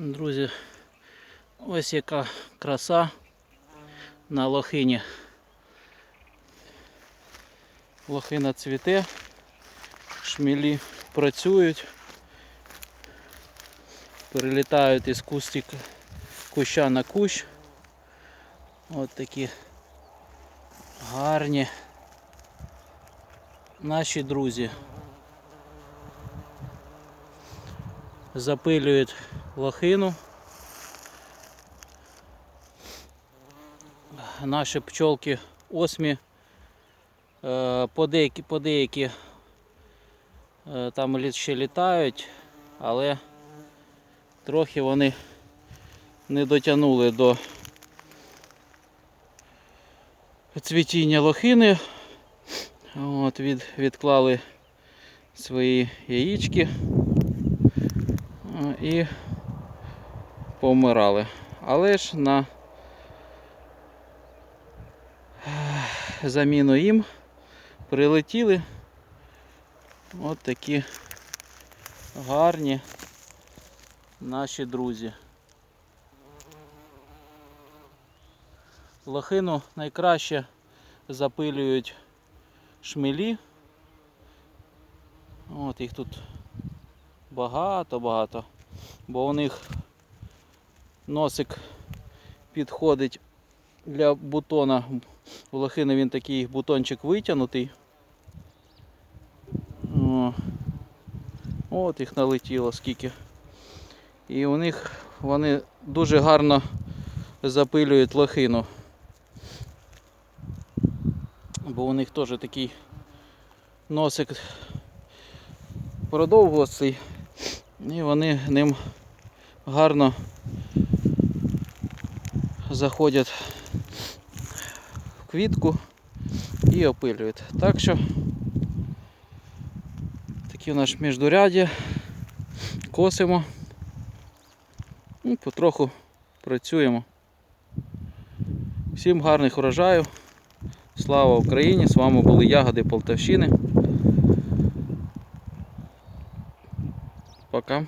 Друзі, ось яка краса на лохині. Лохина цвіте, шмілі працюють, перелітають із кустика куща на кущ. От такі гарні наші друзі. Запилюють лохину. Наші пчолки осмі е, по деякі, по деякі е, там ще літають, але трохи вони не дотягнули до цвітіння лохини. От, від, відклали свої яєчки е, і помирали. Але ж на заміну їм прилетіли от такі гарні наші друзі. Лохину найкраще запилюють шмелі. От їх тут багато-багато, бо у них носик підходить для бутона. У лохини він такий бутончик витягнутий. От їх налетіло скільки. І у них вони дуже гарно запилюють лохину. Бо у них теж такий носик продовгостий. І вони ним гарно заходять в квітку і опилюють. Так що такі у нас міждуряддя, косимо і потроху працюємо. Всім гарних урожаю. Слава Україні! З вами були Ягоди Полтавщини. Пока.